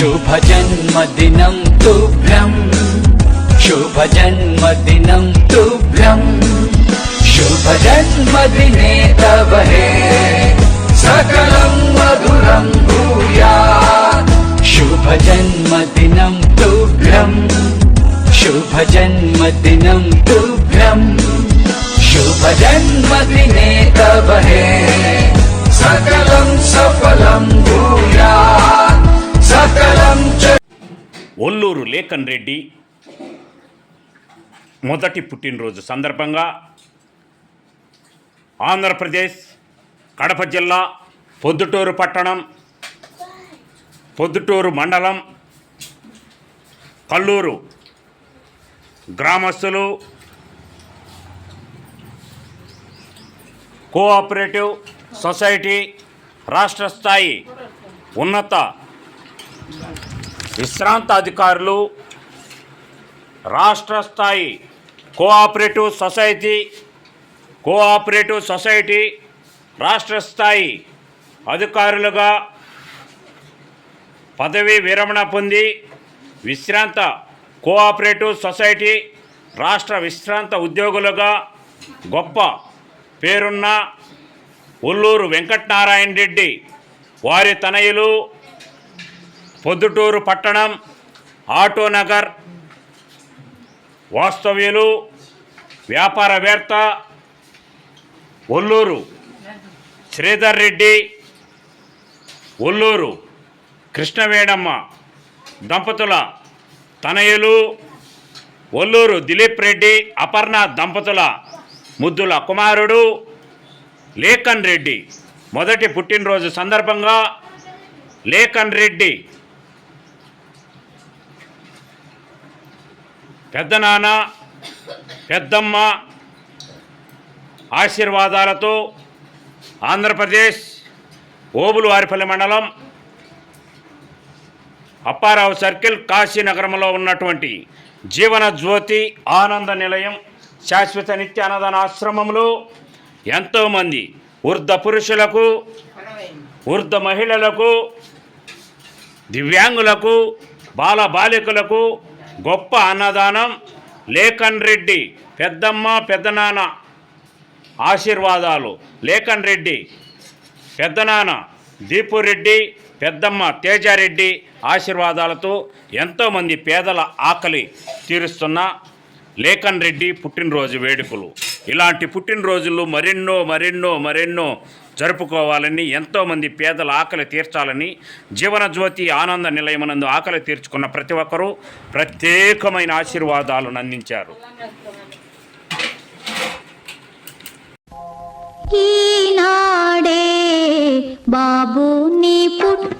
शुभजन्मदिनं तुभ्यम्। शुभजन्मदिनं तुभ्यम्। शुभजन्मदिने तव हे। सकलं मधुरं भूयात् शुभजन्मदिनं तुभ्यम्। शुभजन्मदिनं तुभ्यम्। शुभजन्मदिने तव हे। सकलं सफलं भूयात् सकलं च ఒల్లూరు లేఖన్ రెడ్డి మొదటి పుట్టినరోజు సందర్భంగా ఆంధ్రప్రదేశ్ కడప జిల్లా పొద్దుటూరు పట్టణం పొద్దుటూరు మండలం కల్లూరు గ్రామస్తులు కోఆపరేటివ్ సొసైటీ రాష్ట్ర స్థాయి ఉన్నత విశ్రాంత అధికారులు రాష్ట్ర స్థాయి కోఆపరేటివ్ సొసైటీ కోఆపరేటివ్ సొసైటీ రాష్ట్ర స్థాయి అధికారులుగా పదవీ విరమణ పొంది విశ్రాంత కోఆపరేటివ్ సొసైటీ రాష్ట్ర విశ్రాంత ఉద్యోగులుగా గొప్ప పేరున్న ఒల్లూరు వెంకటనారాయణ రెడ్డి వారి తనయులు పొద్దుటూరు పట్టణం ఆటోనగర్ వాస్తవ్యులు వ్యాపారవేత్త ఒల్లూరు శ్రీధర్ రెడ్డి ఒల్లూరు కృష్ణవేణమ్మ దంపతుల తనయులు ఒల్లూరు దిలీప్ రెడ్డి అపర్ణ దంపతుల ముద్దుల కుమారుడు లేఖన్ రెడ్డి. మొదటి పుట్టినరోజు సందర్భంగా లేఖన్ రెడ్డి పెద్దనాన్న పెద్దమ్మ ఆశీర్వాదాలతో ఆంధ్రప్రదేశ్ ఓబులవారిపల్లి మండలం అప్పారావు సర్కిల్ కాశీనగరంలో ఉన్నటువంటి జీవన జ్యోతి ఆనంద నిలయం శాశ్వత నిత్య అన్నదాన ఆశ్రమంలో ఎంతోమంది వృద్ధ పురుషులకు వృద్ధ మహిళలకు దివ్యాంగులకు బాల బాలికలకు గొప్ప అన్నదానం లేఖన్ రెడ్డి పెద్దమ్మ పెద్దనాన్న ఆశీర్వాదాలు. లేఖన్ రెడ్డి పెద్దనాన్న దీపురెడ్డి పెద్దమ్మ తేజారెడ్డి ఆశీర్వాదాలతో ఎంతోమంది పేదల ఆకలి తీరుస్తున్న లేఖన్ రెడ్డి పుట్టినరోజు వేడుకలు. ఇలాంటి పుట్టినరోజులు మరెన్నో మరెన్నో మరెన్నో జరుపుకోవాలని ఎంతోమంది పేదల ఆకలి తీర్చాలని జీవనజ్యోతి ఆనంద నిలయమనందు ఆకలి తీర్చుకున్న ప్రతి ఒక్కరూ ప్రత్యేకమైన ఆశీర్వాదాలను అందించారు. ఈనాడే బాబు నీ పుట్టు